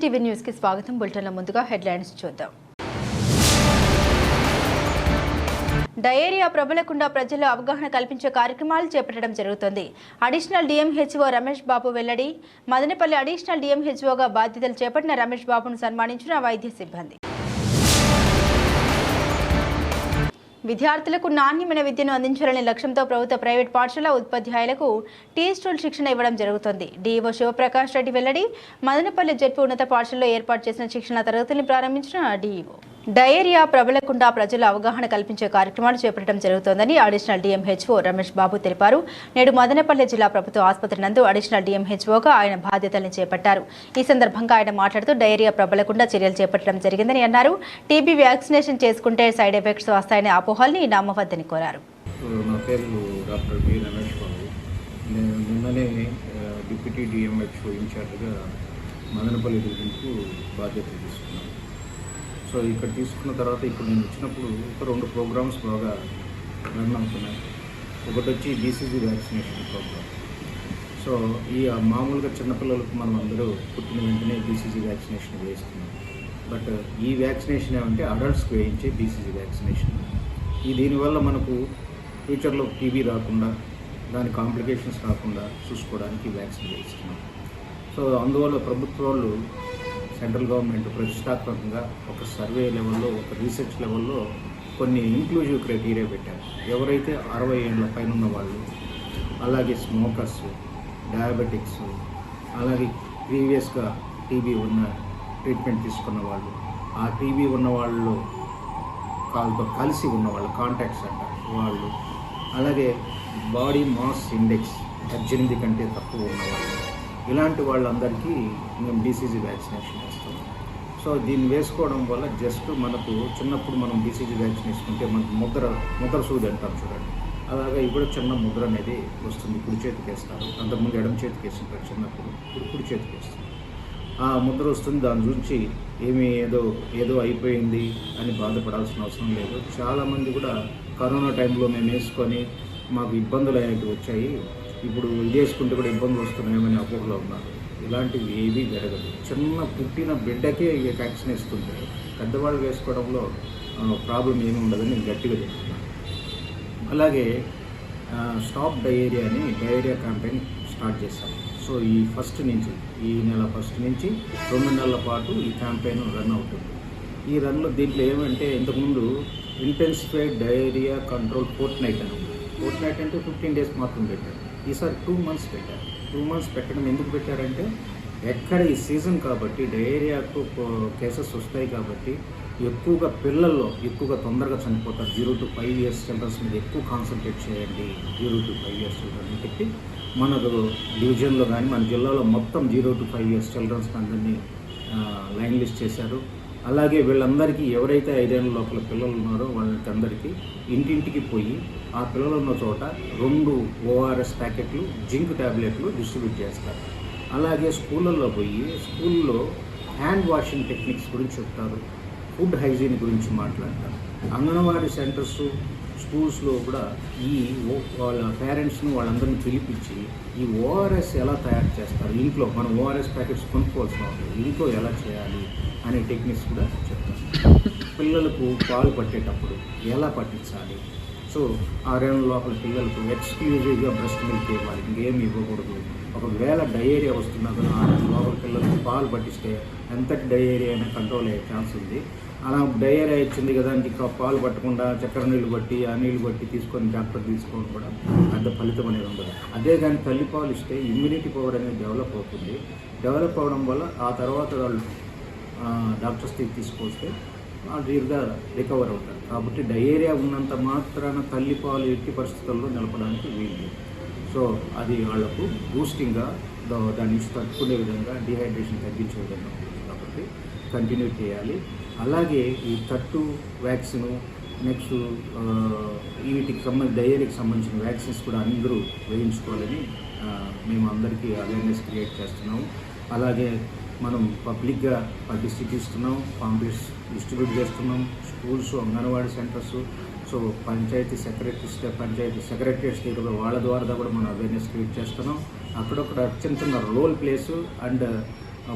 ఎన్సీటీవీ న్యూస్కి స్వాగతం. బులెటిన్ల ముందుగా హెడ్లైన్స్ చూద్దాం. డయేరియా ప్రబలకుండా ప్రజల్లో అవగాహన కల్పించే కార్యక్రమాలు చేపట్టడం జరుగుతుంది. అడిషనల్ డిఎంహెచ్ఓ రమేష్ బాబు వెల్లడి మదనపల్లి అడిషనల్ డిఎంహెచ్ఓగా బాధ్యతలు చేపట్టిన రమేష్ బాబును సన్మానించిన వైద్య సిబ్బంది. విద్యార్థులకు నాణ్యమైన విద్యను అందించాలనే లక్ష్యంతో ప్రభుత్వ ప్రైవేట్ పాఠశాల ఉపాధ్యాయులకు టీ స్టూల్ శిక్షణ ఇవ్వడం జరుగుతుంది. డీఓ శివప్రకాష్ రెడ్డి వెల్లడి మదనపల్లి జడ్పు ఉన్నత పాఠశాలలో ఏర్పాటు చేసిన శిక్షణ తరగతిని ప్రారంభించిన డీఈఓ డయేరియా ప్రబలకుండా ప్రజలు అవగాహన కల్పించే కార్యక్రమాలు చేపట్టడం జరుగుతోందని అడిషనల్ డిఎంహెచ్ఓ రమేష్ బాబు తెలిపారు. నేడు మదనపల్లి జిల్లా ప్రభుత్వ ఆసుపత్రి నందు అడిషనల్ డిఎంహెచ్ఓగా ఆయన బాధ్యతల్ని చేపట్టారు. ఈ సందర్భంగా ఆయన మాట్లాడుతూ డయేరియా ప్రబలకుండా చర్యలు చేపట్టడం జరిగిందని అన్నారు. టీబీ వ్యాక్సినేషన్ చేసుకుంటే సైడ్ ఎఫెక్ట్స్ వస్తాయనే అపోహల్ని నమ్మవద్దని కోరారు. నా పేరు డాక్టర్ బి రమేష్ బాబు. నేను నిన్ననే డిప్యూటీ డిఎంహెచ్ఓ ఇన్ఛార్జ్గా మదనపల్లి బాధ్యత సో ఇక్కడ తీసుకున్న తర్వాత ఇప్పుడు నేను వచ్చినప్పుడు ఒక రెండు ప్రోగ్రామ్స్ బాగా రన్ అవుతున్నాయి. ఒకటి వచ్చి బీసీజీ వ్యాక్సినేషన్ ప్రోగ్రామ్ సో ఈ మామూలుగా చిన్నపిల్లలకు మనం అందరూ పుట్టిన వెంటనే బీసీజీ వ్యాక్సినేషన్ వేస్తున్నాం బట్ ఈ వ్యాక్సినేషన్ ఏమంటే అడల్ట్స్కి వేయించే బీసీజీ వ్యాక్సినేషన్ ఈ దీనివల్ల మనకు ఫ్యూచర్లో టీబీ రాకుండా దాని కాంప్లికేషన్స్ రాకుండా చూసుకోవడానికి వ్యాక్సిన్ వేస్తున్నాం సో అందువల్ల ప్రభుత్వాలు సెంట్రల్ గవర్నమెంట్ ప్రతిష్టాత్మకంగా ఒక సర్వే లెవెల్లో ఒక రీసెర్చ్ లెవెల్లో కొన్ని ఇంక్లూజివ్ క్రైటీరియా పెట్టారు. ఎవరైతే అరవై ఏళ్ళ పైన ఉన్న వాళ్ళు అలాగే స్మోకర్స్ డయాబెటిక్స్ అలాగే ప్రీవియస్గా టీబీ ఉన్న ట్రీట్మెంట్ తీసుకున్న వాళ్ళు ఆ టీబీ ఉన్న వాళ్ళు వాళ్ళతో కలిసి ఉన్న వాళ్ళు కాంటాక్ట్స్ అంటారు వాళ్ళు అలాగే బాడీ మాస్ ఇండెక్స్ పద్దెనిమిది కంటే తక్కువ ఉన్నవాళ్ళు ఇలాంటి వాళ్ళందరికీ మేము డీసీజీ వ్యాక్సినేషన్ వేస్తాం సో దీన్ని వేసుకోవడం వల్ల జస్ట్ మనకు చిన్నప్పుడు మనం డీసీజీ వ్యాక్సిన్ వేసుకుంటే మనకు ముద్ర ముద్ర సూది అంటాం చూడండి. అలాగే ఇప్పుడు చిన్న ముద్ర అనేది వస్తుంది కుడి చేతికి వేస్తారు. అంతకుముందు ఎడమ చేతికి వేస్తుంటారు చిన్నప్పుడు ఇప్పుడు కుడి చేతికి వేస్తారు. ఆ ముద్ర వస్తుంది దాని గురించి ఏమి ఏదో ఏదో అయిపోయింది అని బాధపడాల్సిన అవసరం లేదు. చాలామంది కూడా కరోనా టైంలో మేము వేసుకొని మాకు ఇబ్బందులు అనేవి వచ్చాయి. ఇప్పుడు ఇది కూడా ఇబ్బందులు వస్తున్నాయేమని అపోహలో ఉన్నారు. ఇలాంటివి ఏవీ జరగదు. చిన్న పుట్టిన బిడ్డకే ఇక వ్యాక్సిన్ వేస్తుంటే పెద్దవాళ్ళు వేసుకోవడంలో ప్రాబ్లం ఏమి ఉండదని నేను గట్టిగా చెప్తున్నాను. అలాగే స్టాప్ డయేరియా అని డయేరియా క్యాంపెయిన్ స్టార్ట్ చేశాం. సో ఈ ఫస్ట్ నుంచి ఈ నెల ఫస్ట్ నుంచి రెండు నెలల పాటు ఈ క్యాంపెయిన్ రన్ అవుతుంది. ఈ రన్లో దీంట్లో ఏమంటే ఇంతకుముందు intensified diarrhoea control fortnight అని ఫోర్ట్ నైట్ అంటే ఫిఫ్టీన్ డేస్ మాత్రం పెట్టారు. ఈసారి టూ మంత్స్ పెట్టారు. టూ మంత్స్ పెట్టడం ఎందుకు పెట్టారంటే ఎక్కడ ఈ సీజన్ కాబట్టి డయేరియాకు కేసెస్ వస్తాయి కాబట్టి ఎక్కువగా పిల్లల్లో ఎక్కువగా తొందరగా చనిపోతారు. Zero to five years childrens మీద ఎక్కువ కాన్సన్ట్రేట్ చేయండి. Zero to five years children అని చెప్పి మనకు డివిజన్లో కానీ మన జిల్లాలో మొత్తం zero to five years childrens అందరినీ లైన్ లిస్ట్ చేశారు. అలాగే వీళ్ళందరికీ ఎవరైతే ఐదేళ్ళ లోపల పిల్లలు ఉన్నారో వాళ్ళకి అందరికీ ఇంటింటికి పోయి ఆ పిల్లలు ఉన్న చోట రెండు ఓఆర్ఎస్ ప్యాకెట్లు జింక్ ట్యాబ్లెట్లు డిస్ట్రిబ్యూట్ చేస్తారు. అలాగే స్కూళ్ళల్లో పోయి స్కూల్లో హ్యాండ్ వాషింగ్ టెక్నిక్స్ గురించి చెప్తారు ఫుడ్ హైజీన్ గురించి మాట్లాడతారు. అంగన్వాడీ సెంటర్స్ స్కూల్స్లో కూడా ఈ వాళ్ళ పేరెంట్స్ని వాళ్ళందరినీ పిలిపించి ఈ ఓఆర్ఎస్ ఎలా తయారు చేస్తారు ఇంట్లో మనం ఓఆర్ఎస్ ప్యాకెట్స్ కొనుక్కోవాల్సిన అవసరం ఇంట్లో ఎలా చేయాలి అనే టెక్నిక్స్ కూడా చెప్తారు పిల్లలకు పాలు పట్టేటప్పుడు ఎలా పట్టించాలి? సో ఆరేళ్ళ లోపల పిల్లలకు ఎక్స్క్లూజివ్గా బ్రెస్ట్ మిల్క్ ఇవ్వాలి. ఇంకేం ఇవ్వకూడదు. ఒకవేళ డయేరియా వస్తున్నా కూడా ఆరేళ్ళ లోపల పిల్లలకు పాలు పట్టిస్తే ఎంతటి డయేరియా అయినా కంట్రోల్ అయ్యే ఛాన్స్ ఉంది. అలా డయేరియా ఇచ్చింది కదా ఇంకా పాలు పట్టకుండా చక్కెర నీళ్ళు బట్టి ఆ నీళ్ళు బట్టి తీసుకొని డాక్టర్ తీసుకోవడం కూడా పెద్ద ఫలితం అనేది ఉండదు. అదే కానీ తల్లి పాలు ఇస్తే ఇమ్యూనిటీ పవర్ అనేది డెవలప్ అవుతుంది. డెవలప్ అవడం వల్ల ఆ తర్వాత వాళ్ళు డాక్టర్స్ దగ్గరికి తీసుకొస్తే వాళ్ళు దీర్ఘ రికవర్ అవుతారు. కాబట్టి డయేరియా ఉన్నంత మాత్రాన తల్లి పాలు ఎట్టి పరిస్థితుల్లో నిలపడానికి వీలు సో అది వాళ్ళకు బూస్టింగ్గా దాని నుంచి తట్టుకునే విధంగా డిహైడ్రేషన్ తగ్గించే విధంగా కాబట్టి కంటిన్యూ చేయాలి. అలాగే ఈ తట్టు వ్యాక్సిన్ నెక్స్ట్ వీటికి సంబంధించి డయేరియాకి సంబంధించిన వ్యాక్సిన్స్ కూడా అందరూ వేయించుకోవాలని మేము అందరికీ అవేర్నెస్ క్రియేట్ చేస్తున్నాము. అలాగే మనం పబ్లిక్గా పబ్లిసిటీ ఇస్తున్నాం పాంప్లెట్స్ డిస్ట్రిబ్యూట్ చేస్తున్నాం schools anganwadi centres so panchayat secretaries panchayat secretaries దగ్గర వాళ్ళ ద్వారా కూడా మనం అవేర్నెస్ క్రియేట్ చేస్తున్నాం. అక్కడొక్కడ చిన్న చిన్న రోల్ ప్లేస్ అండ్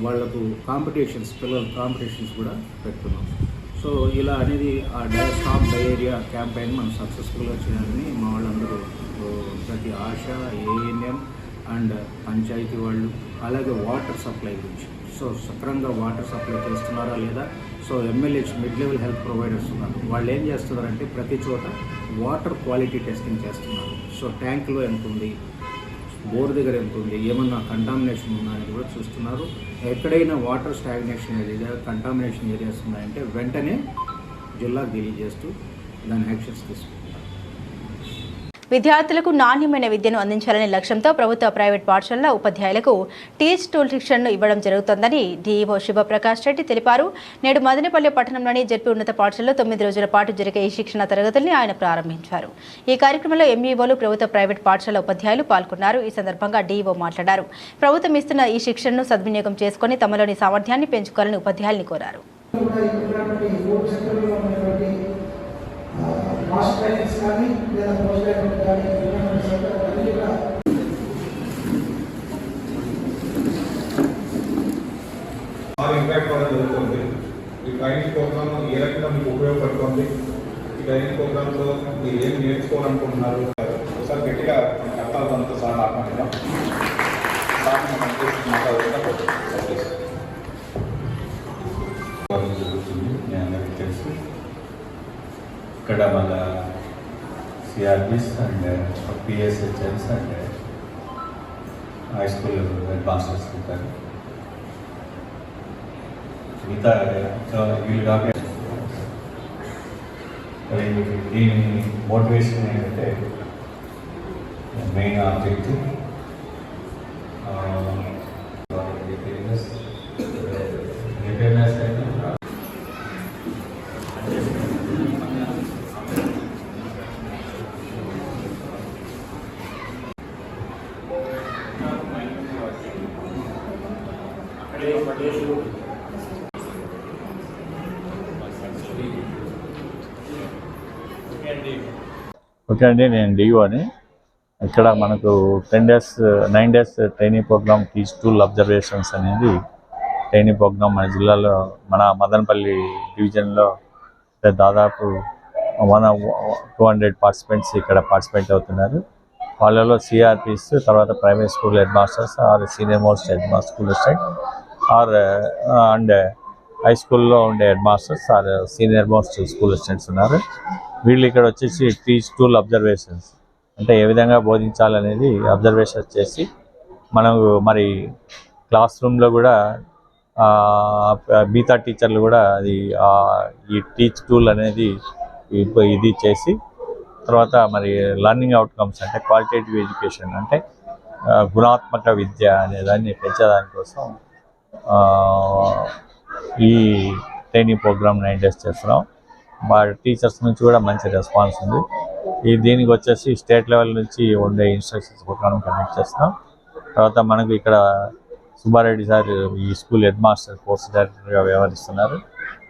వాళ్ళకు కాంపిటీషన్స్ పిల్లల కాంపిటీషన్స్ కూడా పెడుతున్నాం. సో ఇలా అనేది ఆ డై స్టాప్ డయేరియా క్యాంపెయిన్ మనం సక్సెస్ఫుల్గా చేయాలని మా వాళ్ళందరూ ప్రతి ఆశ ఏఎన్ఎం అండ్ uh, పంచాయతీ వాళ్ళు అలాగే వాటర్ సప్లై గురించి. సో సక్రంగా వాటర్ సప్లై చేస్తున్నారా లేదా? So MLAs mid level health providers ఉన్నారు. వాళ్ళు ఏం చేస్తున్నారంటే ప్రతి చోట వాటర్ క్వాలిటీ టెస్టింగ్ చేస్తున్నారు. సో ట్యాంక్లో ఎంత ఉంది? బోర్ దగ్గర ఎంత ఉంది? ఏమన్నా కంటామినేషన్ ఉందా అనేది కూడా చూస్తున్నారు. ఎక్కడైనా water stagnation area contamination areas ఉన్నాయంటే వెంటనే జిల్లాకు తెలియజేస్తూ దాని యాక్షన్స్ తీసుకుంటారు విద్యార్థులకు నాణ్యమైన విద్యను అందించాలనే లక్ష్యంతో ప్రభుత్వ ప్రైవేట్ పాఠశాలల ఉపాధ్యాయులకు టీచ్ టూల్ శిక్షణను ఇవ్వడం జరుగుతోందని డీఈఓ శివప్రకాష్ రెడ్డి తెలిపారు. నేడు మదనపల్లి పట్టణంలోని జడ్పీ ఉన్నత పాఠశాలలో తొమ్మిది రోజుల పాటు జరిగే ఈ శిక్షణ తరగతుల్ని ఆయన ప్రారంభించారు. ఈ కార్యక్రమంలో ఎంఈఓలు ప్రభుత్వ ప్రైవేట్ పాఠశాల ఉపాధ్యాయులు పాల్గొన్నారు. ఈ సందర్భంగా డీఈఓ మాట్లాడారు. ప్రభుత్వం ఇస్తున్న ఈ శిక్షణను సద్వినియోగం చేసుకుని తమలోని సామర్థ్యాన్ని పెంచుకోవాలని ఉపాధ్యాయుల్ని కోరారు. కూడా ఇప్పుడున్నటువంటి ట్రైనింగ్స్ కానీ లేదా పోస్ట్ గ్రాడ్యుయేట్ కానీ ఉన్నటువంటి కూడా ఇంపాక్ట్ అవ్వడం జరుగుతుంది. ఈ ట్రైనింగ్ ప్రోగ్రామ్ ఏ రకంగా మీకు ఉపయోగపడుతుంది. ఈ ట్రైనింగ్ ప్రోగ్రాంలో మీరు ఏం నేర్చుకోవాలనుకుంటున్నారు? ఒకసారి గట్టిగా మన కష్టాలతో సార్ ఆత్మహత్యం సార్ ఇక్కడ మన CRPs and PSHLs and high school head masters ఉంటారు. మిగతా వీళ్ళు కాక దీని మోటివేషన్ ఏంటంటే మెయిన్ ఆబ్జెక్ట్ ఓకే అండి నేను డిఓ అని. ఇక్కడ మనకు ten days nine days training programme teach tool observations అనేది ట్రైనింగ్ ప్రోగ్రామ్ మన జిల్లాలో మన మదనపల్లి డివిజన్లో దాదాపు వన్ టూ హండ్రెడ్ పార్టిసిపెంట్స్ ఇక్కడ పార్టిసిపేట్ అవుతున్నారు. వాళ్ళలో సిఆర్పిస్ తర్వాత private school head masters or senior most head master school assistant or and high స్కూల్లో ఉండే head masters or senior most school assistants ఉన్నారు. వీళ్ళు ఇక్కడ వచ్చేసి టీచ్ టూల్ అబ్జర్వేషన్స్ అంటే ఏ విధంగా బోధించాలనేది అబ్జర్వేషన్స్ చేసి మనకు మరి క్లాస్ రూమ్లో కూడా మిగతా టీచర్లు కూడా అది ఈ టీచ్ టూల్ అనేది ఇది చేసి తర్వాత మరి లర్నింగ్ అవుట్కమ్స్ అంటే క్వాలిటేటివ్ ఎడ్యుకేషన్ అంటే గుణాత్మక విద్య అనే దాన్ని పెంచేదానికోసం ఈ ట్రైనింగ్ ప్రోగ్రామ్ని నైన్ చేస్తున్నాం. మా టీచర్స్ నుంచి కూడా మంచి రెస్పాన్స్ ఉంది. ఈ దీనికి వచ్చేసి స్టేట్ లెవెల్ నుంచి ఉండే ఇన్స్ట్రక్షన్స్ ప్రకారం కండక్ట్ చేస్తున్నాం. తర్వాత మనకు ఇక్కడ సుబ్బారెడ్డి సార్ ఈ స్కూల్ హెడ్ మాస్టర్ కోర్స్ డైరెక్టర్గా వ్యవహరిస్తున్నారు.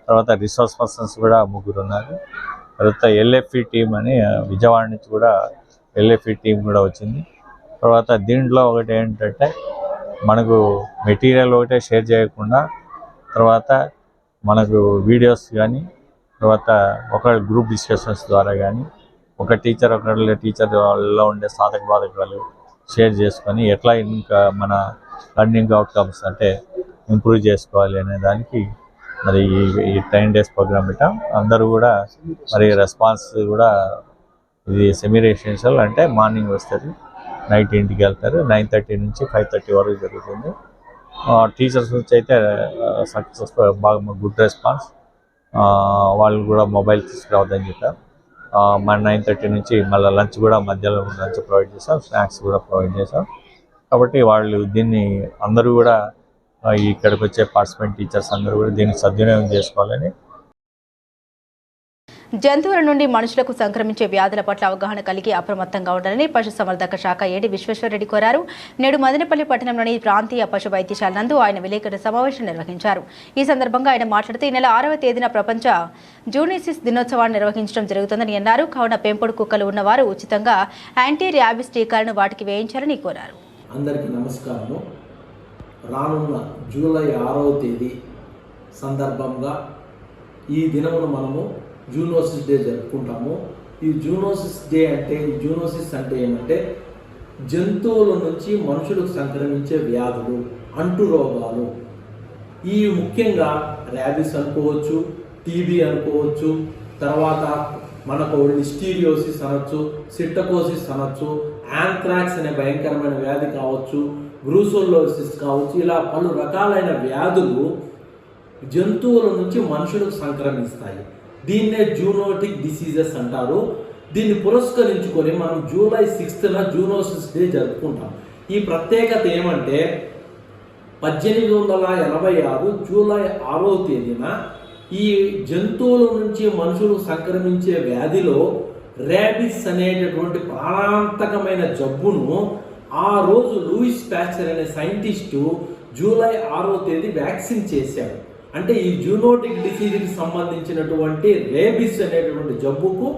తర్వాత రిసోర్స్ పర్సన్స్ కూడా ముగ్గురు ఉన్నారు. తర్వాత ఎల్ఎఫ్ఈ టీం అని విజయవాడ నుంచి కూడా ఎల్ఎఫ్ఈ టీం కూడా వచ్చింది. తర్వాత దీంట్లో ఒకటి ఏంటంటే మనకు మెటీరియల్ ఒకటే షేర్ చేయకుండా తర్వాత మనకు వీడియోస్ కానీ తర్వాత ఒక గ్రూప్ డిస్కషన్స్ ద్వారా కానీ ఒక టీచర్ ఒకళ్ళ టీచర్ వాళ్ళలో ఉండే సాధక బాధకాలు షేర్ చేసుకొని ఎట్లా ఇంకా మన లర్నింగ్ అవుట్కమ్స్ అంటే ఇంప్రూవ్ చేసుకోవాలి అనే దానికి మరి ఈ ఈ టెన్ డేస్ ప్రోగ్రామ్ పెట్టాం అందరూ కూడా మరి రెస్పాన్స్ కూడా ఇది సెమీ రెసిడెన్షియల్ అంటే మార్నింగ్ వస్తారు నైట్ ఇంటికి వెళ్తారు నైన్ థర్టీ నుంచి ఫైవ్ థర్టీ వరకు జరుగుతుంది. టీచర్స్ నుంచి అయితే సక్సెస్ బాగా గుడ్ రెస్పాన్స్ వాళ్ళు కూడా మొబైల్ తీసుకురావద్దని చెప్పారు. ఆ, మన నైన్ థర్టీ నుంచి మళ్ళీ లంచ్ కూడా మధ్యలో లంచ్ ప్రొవైడ్ చేశాం స్నాక్స్ కూడా ప్రొవైడ్ చేశాం కాబట్టి వాళ్ళు దీన్ని అందరూ కూడా ఇక్కడికి వచ్చే పార్టిసిపెంట్ టీచర్స్ అందరూ కూడా దీన్ని సద్వినియోగం చేసుకోవాలని జంతువుల నుండి మనుషులకు సంక్రమించే వ్యాధుల పట్ల అవగాహన కలిగి అప్రమత్తంగా ఉండాలని పశుసంవర్ధక శాఖ ఏడి విశ్వేశ్వరరెడ్డి కోరారు. నేడు మదనపల్లి పట్టణంలోని ప్రాంతీయ పశు వైద్యశాల నందు ఆయన విలేకరుల సమావేశం నిర్వహించారు. ఈ సందర్భంగా ఆయన మాట్లాడుతూ ఈ నెల ఆరవ తేదీన ప్రపంచ జూనిసిస్ దినోత్సవాన్ని నిర్వహించడం జరుగుతుందని అన్నారు. కావున పెంపుడు కుక్కలు ఉన్నవారు ఉచితంగా యాంటీ ర్యాబిస్ టీకాలను వాటికి వేయించాలని కోరారు. అందరికీ నమస్కారం రానున్న జూలై ఆరవ తేదీ సందర్భంగా ఈ దినమును మనము జూనోసిస్ డే జరుపుకుంటాము. ఈ జూనోసిస్ డే అంటే ఈ జూనోసిస్ అంటే ఏమంటే జంతువుల నుంచి మనుషులకు సంక్రమించే వ్యాధులు అంటు రోగాలు. ఈ ముఖ్యంగా ర్యాబిస్ అనుకోవచ్చు టీబీ అనుకోవచ్చు తర్వాత మనకు లిస్టీరియోసిస్ అనొచ్చు సిట్టకోసిస్ అనొచ్చు యాంథ్రాక్స్ అనే భయంకరమైన వ్యాధి కావచ్చు బ్రూసోలోసిస్ కావచ్చు ఇలా పలు రకాలైన వ్యాధులు జంతువుల నుంచి మనుషులకు సంక్రమిస్తాయి. దీన్నే జూనోటిక్ డిసీజెస్ అంటారు. దీన్ని పురస్కరించుకొని మనం జూలై సిక్స్త్న జూనోసిస్ డే జరుపుకుంటాం. ఈ ప్రత్యేకత ఏమంటే పద్దెనిమిది వందల ఎనభై ఆరు జూలై ఆరో తేదీన ఈ జంతువుల నుంచి మనుషులు సంక్రమించే వ్యాధిలో ర్యాబిస్ అనేటటువంటి ప్రాణాంతకమైన జబ్బును ఆ రోజు లూయిస్ ప్యాచర్ అనే సైంటిస్టు జూలై ఆరో తేదీ వ్యాక్సిన్ చేశాడు. అంటే ఈ జూనోటిక్ డిసీజ్కి సంబంధించినటువంటి రేబిస్ అనేటువంటి జబ్బుకు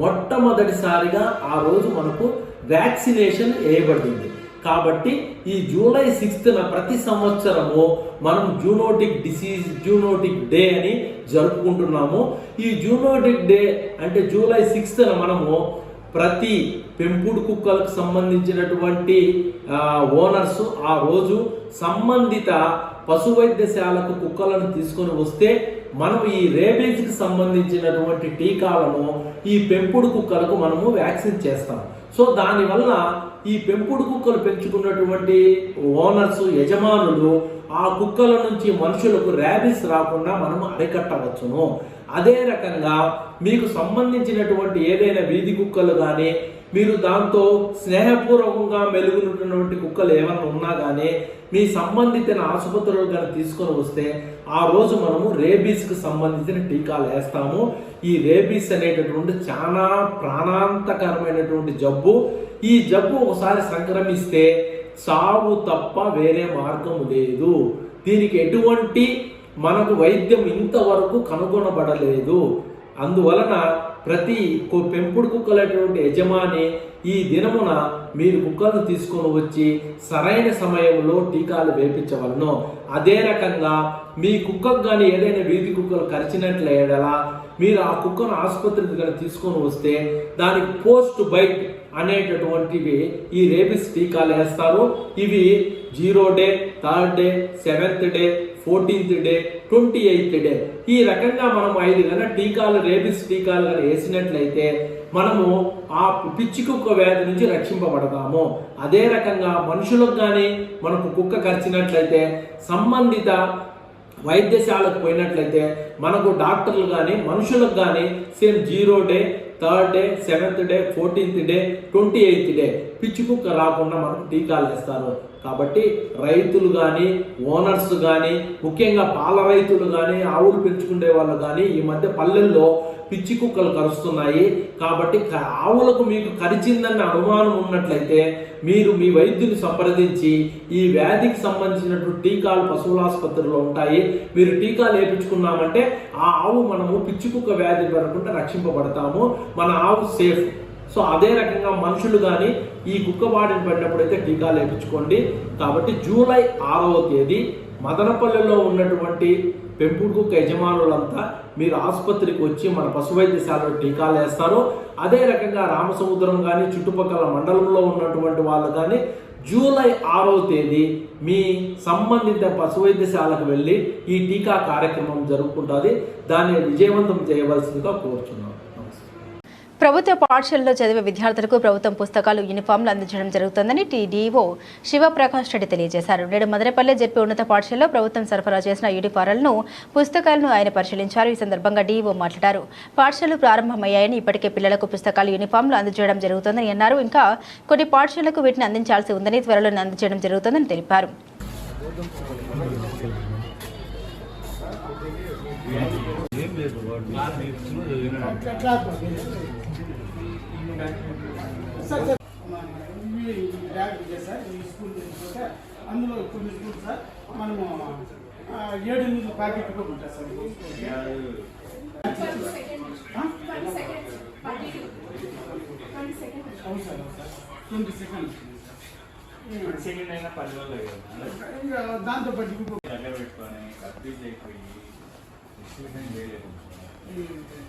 మొట్టమొదటిసారిగా ఆ రోజు మనకు వ్యాక్సినేషన్ వేయబడింది. కాబట్టి ఈ జూలై సిక్స్త్న ప్రతి సంవత్సరము మనం జూనోటిక్ డిసీజ్ జూనోటిక్ డే అని జరుపుకుంటున్నాము. ఈ జూనోటిక్ డే అంటే జూలై సిక్స్త్న మనము ప్రతి పెంపుడు కుక్కలకు సంబంధించినటువంటి ఓనర్స్ ఆ రోజు సంబంధిత పశు వైద్యశాలకు కుక్కలను తీసుకొని వస్తే మనం ఈ రేబీస్కి సంబంధించినటువంటి టీకాలను ఈ పెంపుడు కుక్కలకు మనము వ్యాక్సిన్ చేస్తాం. సో దానివల్ల ఈ పెంపుడు కుక్కలు పెంచుకున్నటువంటి ఓనర్స్ యజమానులు ఆ కుక్కల నుంచి మనుషులకు ర్యాబిస్ రాకుండా మనం అరికట్టవచ్చును. అదే రకంగా మీకు సంబంధించినటువంటి ఏదైనా వీధి కుక్కలు కానీ మీరు దాంతో స్నేహపూర్వకంగా మెలుగునున్నటువంటి కుక్కలు ఏమైనా ఉన్నా కానీ మీ సంబంధిత ఆసుపత్రులు కానీ తీసుకొని వస్తే ఆ రోజు మనము రేబీస్కి సంబంధించిన టీకాలు వేస్తాము. ఈ రేబీస్ అనేటటువంటి చాలా ప్రాణాంతకరమైనటువంటి జబ్బు. ఈ జబ్బు ఒకసారి సంక్రమిస్తే సావు తప్ప వేరే మార్గం లేదు. దీనికి ఎటువంటి మనకు వైద్యం ఇంతవరకు కనుగొనబడలేదు. అందువలన ప్రతి పెంపుడు కుక్కలైనటువంటి యజమాని ఈ దినమున మీరు కుక్కలను తీసుకొని వచ్చి సరైన సమయంలో టీకాలు వేపించవలను. అదే రకంగా మీ కుక్కకు కానీ ఏదైనా వీధి కుక్కలు కరిచినట్ల ఎడలా మీరు ఆ కుక్కను ఆసుపత్రికి కానీ తీసుకొని వస్తే దానికి పోస్ట్ బైట్ అనేటటువంటివి ఈ రేబిస్ టీకాలు వేస్తారు. ఇవి zero day third day seventh day fourteenth day twenty eighth day ఈ రకంగా మనం ఐదు కన్నా టీకాలు రేబిస్ టీకాలు కనుక వేసినట్లయితే మనము ఆ పిచ్చి కుక్క వ్యాధి నుంచి రక్షింపబడతాము. అదే రకంగా మనుషులకు కానీ మనకు కుక్క కరిచినట్లయితే సంబంధిత వైద్యశాలకు పోయినట్లయితే మనకు డాక్టర్లు కానీ మనుషులకు కానీ same zero day third day seventh day fourteenth day twenty eighth day. పిచ్చి కుక్క రాకుండా మనకు టీకాలు వేస్తారు కాబట్టి రైతులు కానీ ఓనర్స్ కానీ ముఖ్యంగా పాల రైతులు కానీ ఆవులు పెంచుకునే వాళ్ళు కానీ ఈ మధ్య పల్లెల్లో పిచ్చి కుక్కలు కరుస్తున్నాయి. కాబట్టి ఆవులకు మీకు కరిచిందన్న అనుమానం ఉన్నట్లయితే మీరు మీ వైద్యుని సంప్రదించి ఈ వ్యాధికి సంబంధించినటువంటి టీకాలు పశువుల ఆసుపత్రిలో ఉంటాయి. మీరు టీకాలు వేయించుకున్నామంటే ఆ ఆవు మనము పిచ్చి కుక్క వ్యాధి పడకుండా రక్షింపబడతాము. మన ఆవు సేఫ్. సో అదే రకంగా మనుషులు కానీ ఈ కుక్క పడినప్పుడు అయితే టీకాలు వేయించుకోండి కాబట్టి జూలై ఆరవ తేదీ మదనపల్లెలో ఉన్నటువంటి పెంపుడు కుక్క యజమానులంతా మీరు ఆసుపత్రికి వచ్చి మన పశు వైద్యశాలలో టీకాలు వేస్తారు అదే రకంగా రామసముద్రం కానీ చుట్టుపక్కల మండలంలో ఉన్నటువంటి వాళ్ళు కానీ జూలై ఆరవ తేదీ మీ సంబంధిత పశు వైద్యశాలకు వెళ్ళి ఈ టీకా కార్యక్రమం జరుపుకుంటుంది. దాన్ని విజయవంతం చేయవలసిందిగా కోరుచున్నాను ప్రభుత్వ పాఠశాలలో చదివే విద్యార్థులకు ప్రభుత్వం పుస్తకాలు యూనిఫామ్లు అందించడం జరుగుతుందని టీడీఓ శివప్రకాష్ రెడ్డి తెలియజేశారు. నేడు మదనపల్లె జెడ్పీ ఉన్నత పాఠశాలలో ప్రభుత్వం సరఫరా చేసిన యూనిఫారాలను పుస్తకాలను ఆయన పరిశీలించారు. ఈ సందర్భంగా డీఈఓ మాట్లాడారు. పాఠశాలలు ప్రారంభమయ్యాయని ఇప్పటికే పిల్లలకు పుస్తకాలు యూనిఫామ్లు అందించడం జరుగుతుందని అన్నారు. ఇంకా కొన్ని పాఠశాలకు వీటిని అందించాల్సి ఉందని త్వరలో అందించడం జరుగుతుందని తెలిపారు. ఏం లేదు ಇದೆ సార్. ఈ స్కూల్ తీసుకుంటే అందులో కొన్ని స్కూల్ సార్ మనము ఏడు ఎనిమిది ప్యాకెట్ కూడా ఉంటాయి సార్? అవును sir sir. Twenty second second అయినా పది రోజులు దాంతో పాటు దగ్గర పెట్టుకొని కన్ఫ్యూజ్ అయిపోయి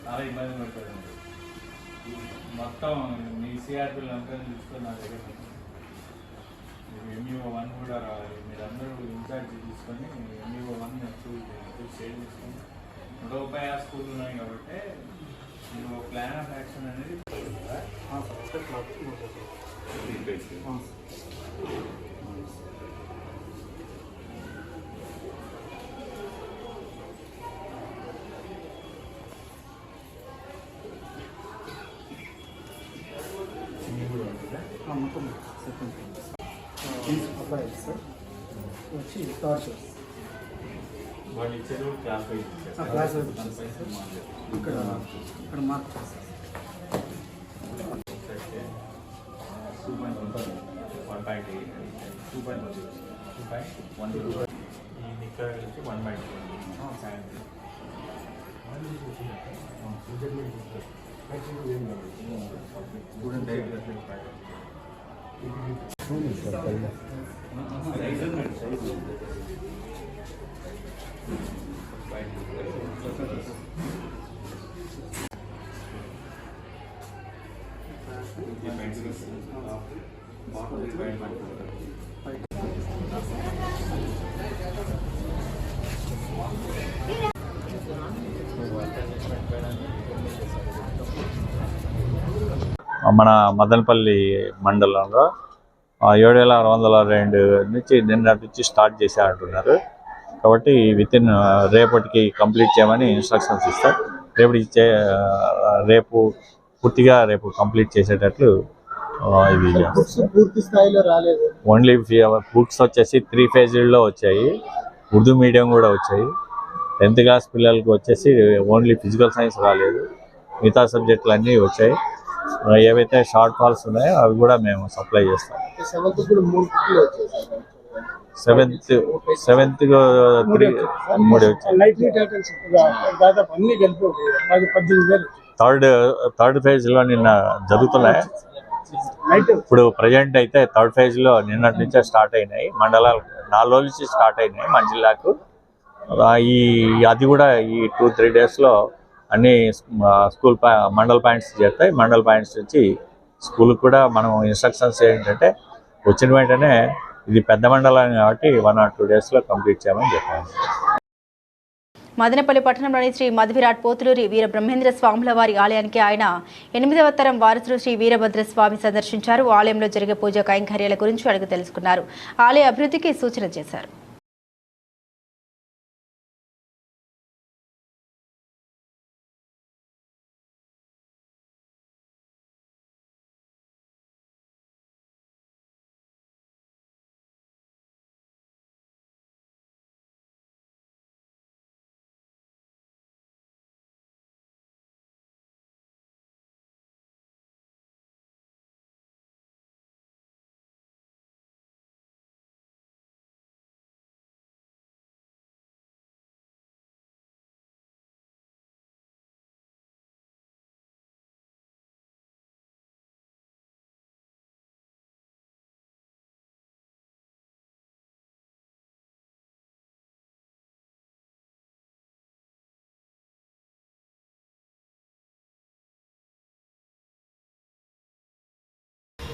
చాలా ఇబ్బంది పడుతుంది మొత్తం మీ సిఆర్పీలు అంతా చూసుకొని నా దగ్గర ఎంఈఓ వన్ కూడా రావాలి. మీరందరూ ఇన్ఛార్జ్ తీసుకొని ఎంఈఓ వన్ సేల్ చేసుకొని నూట స్కూల్ ఉన్నాయి కాబట్టి మీరు ప్లాన్ ఆఫ్ యాక్షన్ అనేది ఇక్కడ ఇక్కడ మార్క్ చేస్తారు two point one point eight two point one two point one zero ఈ నిక్కర్ వచ్చి వన్ పాయింట్ స్టూడెంట్ మన మదనపల్లి మండలంలో ఏడు వేల ఆరు వందల రెండు నుంచి నిన్నటి నుంచి స్టార్ట్ చేసే అంటున్నారు కాబట్టి విత్ ఇన్ రేపటికి కంప్లీట్ చేయమని ఇన్స్ట్రక్షన్స్ ఇస్తారు. రేపు చే రేపు పూర్తిగా రేపు కంప్లీట్ చేసేటట్లు ఇది చేస్తారు పూర్తి స్థాయిలో రాలేదు. ఓన్లీ బుక్స్ వచ్చేసి త్రీ ఫేజ్లో వచ్చాయి. ఉర్దూ మీడియం కూడా వచ్చాయి. టెన్త్ క్లాస్ పిల్లలకి వచ్చేసి ఓన్లీ ఫిజికల్ సైన్స్ రాలేదు. మిగతా సబ్జెక్టులు అన్నీ వచ్చాయి ఏవైతే షార్ట్ ఫాల్స్ ఉన్నాయో అవి కూడా మేము సప్లై చేస్తాం. సెవెంత్ సెవెంత్ త్రీ మూడు వచ్చాయి. థర్డ్ థర్డ్ థర్డ్ ఫేజ్లో నిన్న జరుగుతున్నాయి. ఇప్పుడు ప్రజెంట్ అయితే థర్డ్ ఫేజ్లో నిన్నటి నుంచే స్టార్ట్ అయినాయి. మండలాలు నాలుగు రోజుల నుంచి స్టార్ట్ అయినాయి మన జిల్లాకు ఈ అది కూడా ఈ టూ త్రీ డేస్లో అన్ని స్కూల్ పా మండల్ పాయింట్స్ చేస్తాయి. మండల్ పాయింట్స్ నుంచి స్కూల్ కూడా మనం ఇన్స్ట్రక్షన్స్ ఏంటంటే వచ్చిన వెంటనే ఇది పెద్ద మండలం కాబట్టి వన్ ఆర్ టూ డేస్లో కంప్లీట్ చేయమని చెప్పాను మదనపల్లి పట్టణంలోని శ్రీ మధువిరాట్ పోతులూరి వీర బ్రహ్మేంద్ర స్వాముల వారి ఆలయానికి ఆయన ఎనిమిదవ తరం వారసుడు శ్రీ వీరభద్ర స్వామి సందర్శించారు. ఆలయంలో జరిగే పూజా కైంకర్యాల గురించి అడిగి తెలుసుకున్నారు. ఆలయ అభివృద్ధికి సూచన చేశారు.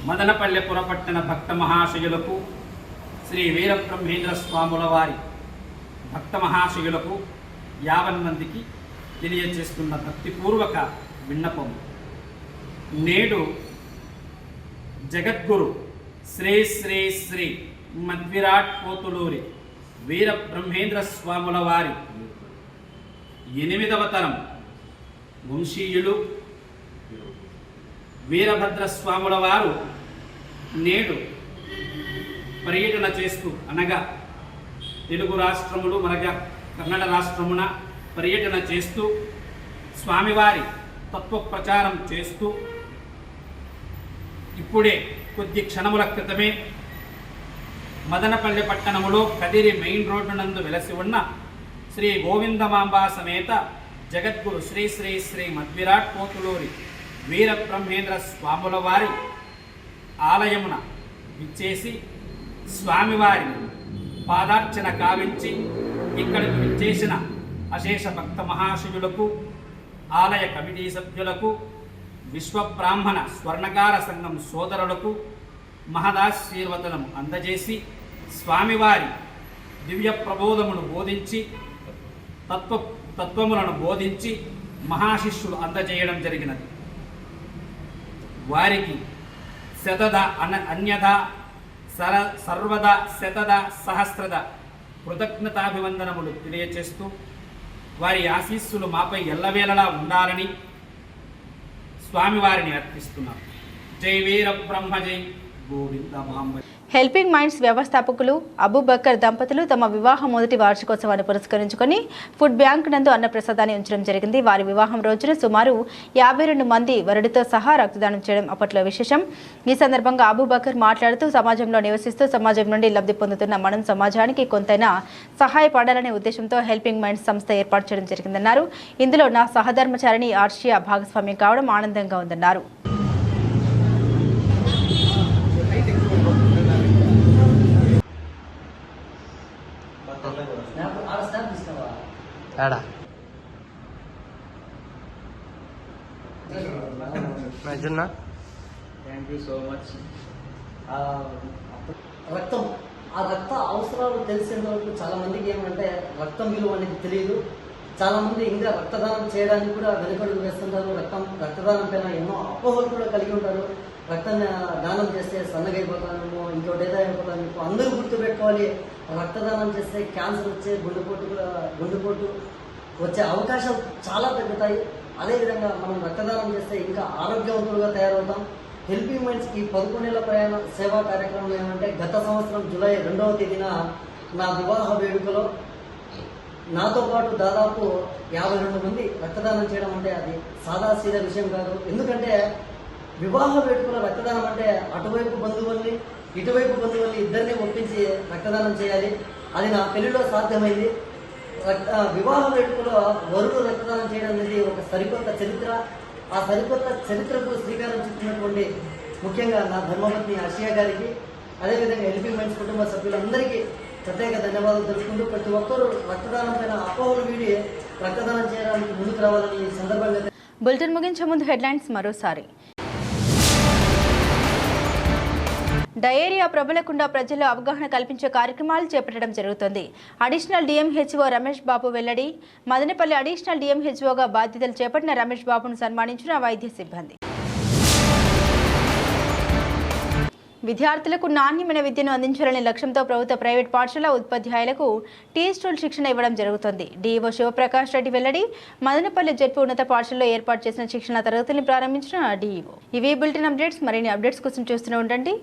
మదనపల్లె పురపట్టణ భక్త మహాశయులకు శ్రీ వీరబ్రహ్మేంద్ర స్వాముల వారి భక్త మహాశయులకు యావన్ మందికి తెలియజేస్తున్న భక్తిపూర్వక విన్నపం. నేడు జగద్గురు శ్రీ శ్రీ శ్రీ మద్విరాట్ పోతులూరి వీరబ్రహ్మేంద్ర స్వాముల వారి ఎనిమిదవ తరం వంశీయులు వీరభద్రస్వాముల వారు నేడు పర్యటన చేస్తూ అనగా తెలుగు రాష్ట్రములు మనగా కన్నడ రాష్ట్రమున పర్యటన చేస్తూ స్వామివారి తత్వ ప్రచారం చేస్తూ ఇప్పుడే కొద్ది క్షణముల క్రితమే మదనపల్లె పట్టణములో కదిరి మెయిన్ రోడ్డు నందు వెలసి ఉన్న శ్రీ గోవిందమాంబా సమేత జగద్గురు శ్రీ శ్రీ శ్రీ మద్విరాట్ పోతులూరి వీరబ్రహ్మేంద్ర స్వాముల వారి ఆలయమున విచ్చేసి స్వామివారిని పాదార్చన కావించి ఇక్కడికి విచ్చేసిన అశేష భక్త మహాశివులకు ఆలయ కమిటీ సభ్యులకు విశ్వబ్రాహ్మణ స్వర్ణకార సంఘం సోదరులకు మహదాశీర్వదనం అందజేసి స్వామివారి దివ్య ప్రబోధమును బోధించి తత్వ తత్వములను బోధించి మహాశిష్యులు అందజేయడం జరిగినది. వారికి శతద అన అన్యథ సర సర్వద శతద సహస్రద కృతజ్ఞతాభివందనములు తెలియచేస్తూ వారి ఆశీస్సులు మాపై ఎల్లవేళలా ఉండాలని స్వామివారిని అర్పిస్తున్నాం. జై వీర బ్రహ్మ జై గోవింద హెల్పింగ్ మైండ్స్ వ్యవస్థాపకులు అబూబక్కర్ దంపతులు తమ వివాహం మొదటి వార్షికోత్సవాన్ని పురస్కరించుకొని ఫుడ్ బ్యాంక్ నందు అన్నప్రసాదాన్ని ఉంచడం జరిగింది. వారి వివాహం రోజున సుమారు యాభై రెండు మంది వరుడితో సహా రక్తదానం చేయడం అప్పట్లో విశేషం. ఈ సందర్భంగా అబూబకర్ మాట్లాడుతూ సమాజంలో నివసిస్తూ సమాజం నుండి లబ్ధి పొందుతున్న మనం సమాజానికి కొంతైనా సహాయపడాలనే ఉద్దేశంతో హెల్పింగ్ మైండ్స్ సంస్థ ఏర్పాటు చేయడం జరిగిందన్నారు. ఇందులో నా సహధర్మచారిణి ఆర్షియా భాగస్వామ్యం కావడం ఆనందంగా ఉందన్నారు. థ్యాంక్ యూ సో మచ్ రక్తం ఆ రక్త అవసరాలు తెలిసేంత వరకు చాలా మందికి ఏమంటే రక్తం విలువ అనేది తెలియదు చాలా మంది ఇంకా రక్తదానం చేయడానికి కూడా వెనుకడుగు వేస్తుంటారు. రక్తం రక్తదానం పైన ఎన్నో అపోహలు కూడా కలిగి ఉంటారు. రక్తం దానం చేస్తే సన్నగైపోతానేమో ఇంకోటి ఏదో అయిపోతానేమో అందరూ గుర్తుపెట్టుకోవాలి. రక్తదానం చేస్తే క్యాన్సర్ వచ్చే గుండెపోటు కూడా గుండెపోటు వచ్చే అవకాశాలు చాలా తగ్గుతాయి అదేవిధంగా మనం రక్తదానం చేస్తే ఇంకా ఆరోగ్యవంతులుగా తయారవుతాం. హెల్పింగ్ మైండ్స్కి పదకొండేళ్ళ ప్రయాణ సేవా కార్యక్రమం ఏమంటే గత సంవత్సరం జూలై రెండవ తేదీన నా వివాహ వేడుకలో నాతో పాటు దాదాపు యాభై రెండు మంది రక్తదానం చేయడం అంటే అది సాదాసీదా విషయం కాదు. ఎందుకంటే వివాహ వేడుకలో రక్తదానం అంటే అటువైపు బంధువుల్ని ఇటువైపు బంధువుల్ని ఇద్దరిని ఒప్పించి రక్తదానం చేయాలి. అది నా పెళ్ళిలో సాధ్యమైంది. వివాహ వేడుకలో వరుడు రక్తదానం చేయడం అనేది ఒక సరికొత్త చరిత్ర. ఆ సరికొత్త చరిత్రకు శ్రీకారం చుట్టినటువంటి ముఖ్యంగా నా ధర్మపత్ని ఆసియా గారికి అదేవిధంగా ఎల్పీ మైండ్స్ కుటుంబ సభ్యులందరికీ ప్రత్యేక ధన్యవాదాలు తెలుపుకుంటూ ప్రతి ఒక్కరూ రక్తదానం పైన అపోహలు వీడి రక్తదానం చేయడానికి ముందుకు రావాలని ఈ సందర్భంగా బులెటిన్ ముగించే ముందు హెడ్లైన్స్ మరోసారి. డయేరియా ప్రబలకుండా ప్రజల్లో అవగాహన కల్పించే కార్యక్రమాలు చేపట్టడం జరుగుతుంది. అడిషనల్ డిఎంహెచ్ఓ రమేష్ బాబు వెల్లడి మదనపల్లి అడిషనల్ డిఎంహెచ్ఓగా బాధ్యతలు చేపట్టిన రమేష్ బాబును సన్మానించిన వైద్య సిబ్బంది. విద్యార్థులకు నాణ్యమైన విద్యను అందించాలనే లక్ష్యంతో ప్రభుత్వ ప్రైవేట్ పాఠశాల ఉపాధ్యాయులకు టీ స్టూల్ శిక్షణ ఇవ్వడం జరుగుతుంది. డీఓ శివప్రకాష్ రెడ్డి వెల్లడి మదనపల్లి జడ్పు ఉన్నత పాఠశాలలో ఏర్పాటు చేసిన శిక్షణ తరగతుల్ని ప్రారంభించిన డీఈఓ. ఇవి బులెటిన్ అప్డేట్స్. మరిన్ని అప్డేట్స్ కోసం చూస్తూనే ఉండండి.